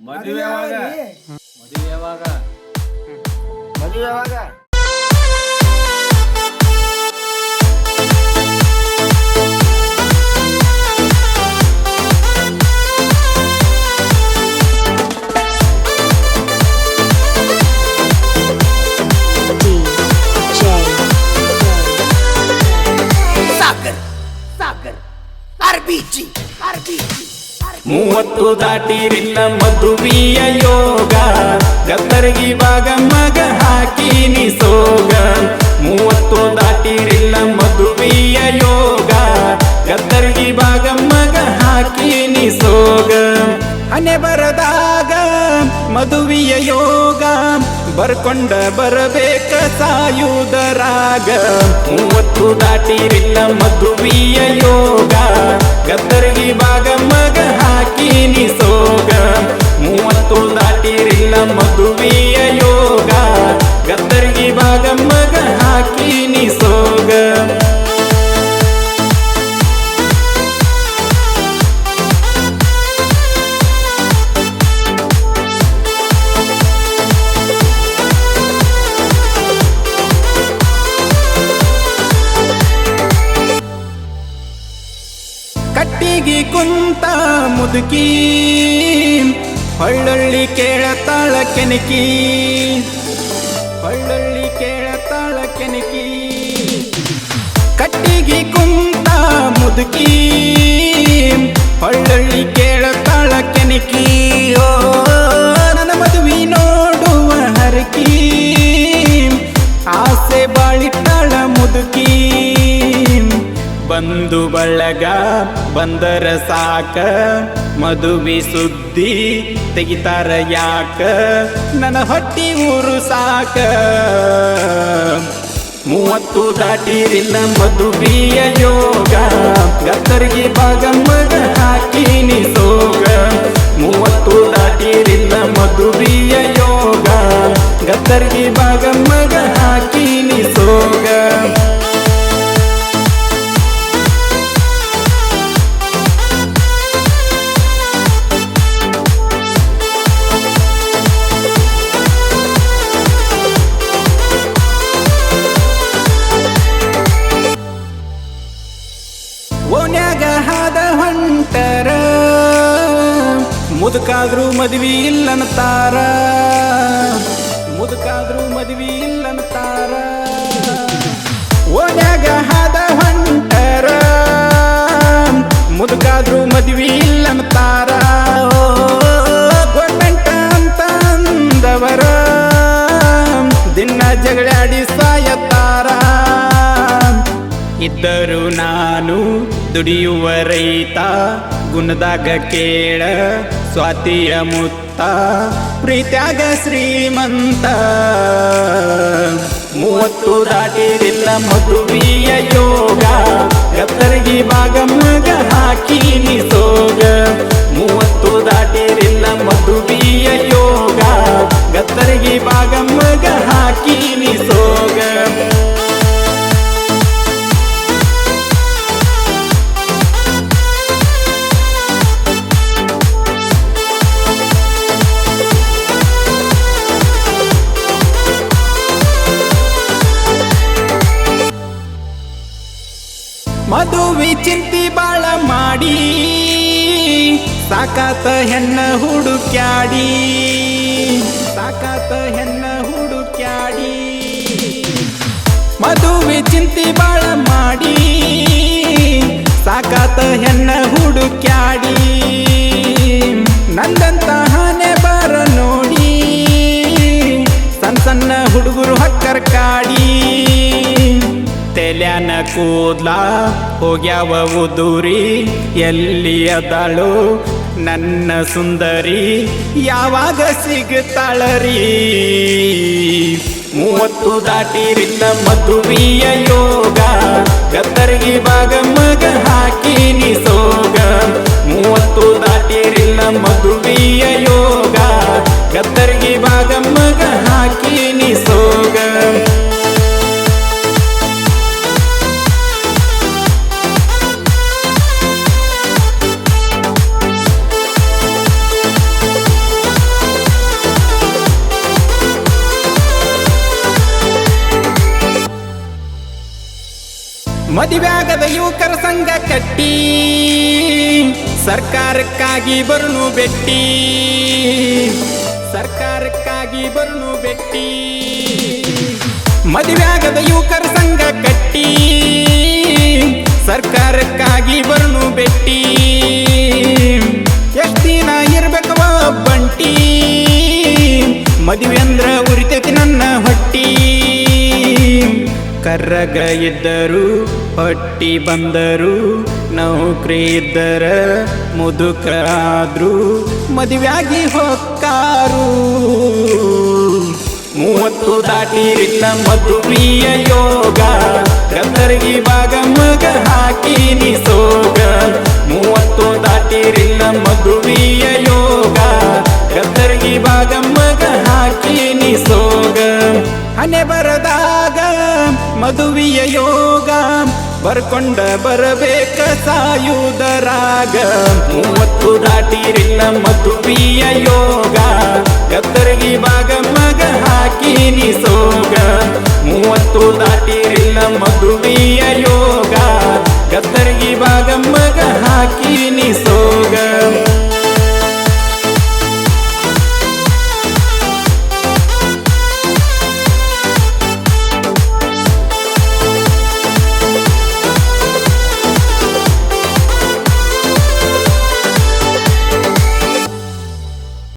ಮದುವೆ ಯಾವಾಗ? ಮದುವೆ ಯಾವಾಗ? ಮದುವೆ ಯಾವಾಗ? DJ Sagar Sagar R B G R B G. ಮೂವತ್ತು ದಾಟಿರಿಲ್ಲ ಮದುವೆಯ ಯೋಗ. ಗತ್ತರಗಿ ಭಾಗ ಮಗ ಹಾಕಿನಿ ಸೋಗ. ಮೂವತ್ತು ದಾಟಿರಿಲ್ಲ ಮದುವೆಯ ಯೋಗ. ಗತ್ತರಗಿ ಭಾಗ ಮಗ ಹಾಕಿನಿ ಸೋಗ. ಹನೆ ಬರದಾಗ ಮದುವೆಯ ಯೋಗ. ಬರ್ಕೊಂಡ ಬರಬೇಕ ಸಾಯುವುದರಾಗ ಮೂವತ್ತು ದಾಟಿರಿಲ್ಲ ಮದುವೆಯ ಯೋಗ. ಗತ್ತರಗಿ ಭಾಗ ಮಗ ಹಾಕಿನಿ ಸೋಗ ಮೂವತ್ತು ದಾಟಿರಿಲ್ಲ ಮಧುವಿಯ ಕುಂತ ಮುದುಕಿ. ಹೊಳ್ಳೊಳ್ಳಿ ಕೇಳತಾಳ ಕೆನಕಿ. ಹೊಳ್ಳೊಳ್ಳಿ ಕೇಳತಾಳ ಕೆನಕಿ. ಕಟ್ಟಿಗೆ ಕುಂತ ಮುದುಕಿ. ಬಂದು ಬಳಗ, ಬಂದರ ಸಾಕ. ಮದುವೆ ಸುದ್ದಿ ತೆಗಿತಾರ ಯಾಕ? ನನ್ನ ಹೊಟ್ಟಿ ಊರು ಸಾಕ. ಮೂವತ್ತು ದಾಟಿರಿಲ್ಲ ಮದುವೆಯ ಯೋಗ. ಗದ್ದರಿಗೆ ಭಾಗ ಮಗ ಹಾಕಿನಿ ಸೋಗ ಮೂವತ್ತು ದಾಟಿರಿಲ್ಲ ಮದುವೆಯ ಯೋಗ. ಗತ್ತರಿಗೆ ಬಾಗ ಮುದುಕಾದ್ರೂ ಮದ್ವಿ ಇಲ್ಲಂತಾರ ಮುದುಕಾದ್ರೂ ಮದ್ವಿ ಇಲ್ಲಂತಾರ ಓನ್ಯಾಗ ಹಾದ ಹೊಂಟರ. ಮುದುಕಾದ್ರೂ ಮದ್ವಿ ಇಲ್ಲಂತಾರ ಗೋರ್ಮೆಂಟ್ ಅಂತ ದಿನ ಜಗಳಾಡಿ ಸಾಯತ್ತಾರ ಇದ್ದರು ನಾನು ದುಡಿಯುವ ರೈತ, ಗುಣದಾಗ ಕೇಳ. ಸ್ವಾತಿಯ ಮುತ್ತ ಪ್ರೀತ್ಯಾಗ ಶ್ರೀಮಂತ. ಮೂವತ್ತು ದಾಟಿರಿಲ್ಲ ಮಧುವಿಯ ಯೋಗ ಎತ್ತರಿಗೆ ಭಾಗ ಮಗ ಹಾಕಿನಿ ಮದುವೆ ಚಿಂತಿ ಬಾಳ ಮಾಡಿ, ಸಾಕಾತ ಹೆಣ್ಣ ಹುಡುಕ್ಯಾಡಿ, ಸಾಕಾತ ಹೆಣ್ಣ ಹುಡುಕ್ಯಾಡಿ. ಮದುವೆ ಚಿಂತಿ ಬಾಳ ಮಾಡಿ, ಸಾಕಾತ ಹೆಣ್ಣ ಹುಡುಕ್ಯಾಡಿ. ನಂದಂತ ಕೂದ್ಲ ಹೋಗ್ಯಾವ ಉದುರಿ ಎಲ್ಲಿ ಅದಳು ನನ್ನ ಸುಂದರಿ, ಯಾವಾಗ ಸಿಗುತ್ತಾಳರಿ ಮೂವತ್ತು ದಾಟಿರಿಲ್ಲ ಮದುವೆಯ ಯೋಗ ಗದ್ದರಿಗೆ ಭಾಗ ಮಗ ಹಾಕಿನಿ ಸೋಗ ಮೂವತ್ತು ದಾಟಿರಿಲ್ಲ ಮದುವೆಯ ಯೋಗ, ಗತ್ತರಿಗೆ ಮದುವ್ಯಾಗದ ಯುವಕರ ಸಂಘ ಕಟ್ಟಿ. ಸರ್ಕಾರಕ್ಕಾಗಿ ಬರುನು ಬೆಟ್ಟಿ. ಸರ್ಕಾರಕ್ಕಾಗಿ ಬರುನು ಬೆಟ್ಟಿ. ಮದುವೆಯಾಗದ ಯುವಕರ ಸಂಘ ಕಟ್ಟಿ. ಸರ್ಕಾರಕ್ಕಾಗಿ ಬರುನು ಬೆಟ್ಟಿ. ಎಷ್ಟು ದಿನ ಇರ್ಬೇಕವ ಬಂಟಿ. ಮದುವೆ ಅಂದ್ರ ಉರಿತೈತಿ ನನ್ನ ಹೊಟ್ಟಿ. ಕರ್ರಗ ಇದ್ದರು ಹೊಟ್ಟಿ ಬಂದರು ನೌಕರಿ ಇದ್ದರ ಮುದುಕರಾದ್ರು ಮದುವೆಯಾಗಿ ಹೊಕ್ಕಾರು. ಮೂವತ್ತು ದಾಟಿರಿಲ್ಲ ಪ್ರಿಯ ಯೋಗ ಕತ್ತರಿಗೆ ಭಾಗ ಮಗ ಹಾಕಿ ನಿಸೋಗ ಮೂವತ್ತು ದಾಟಿರಿಲ್ಲ ಮದುವೆಯ ಯೋಗ ಕತ್ತರಿಗೆ ಭಾಗ ಮಗ ಹಾಕಿ ನಿಸೋಗ ಹಣೆ ಬರದಾಗ ಮದುವೆಯ ಯೋಗ ಬರ್ಕೊಂಡ ಬರಬೇಕ ಸಾಯುವುದರಾಗ ಮೂವತ್ತು ದಾಟಿರಿಲ್ಲ ಮಧುಪಿಯ ಯೋಗ. ಕತ್ತರಿಗೆ ಭಾಗ ಮಗ ಹಾಕಿ ನಿಸೋಗ. ಮೂವತ್ತು ದಾಟಿರಿಲ್ಲ ಮದುವೆ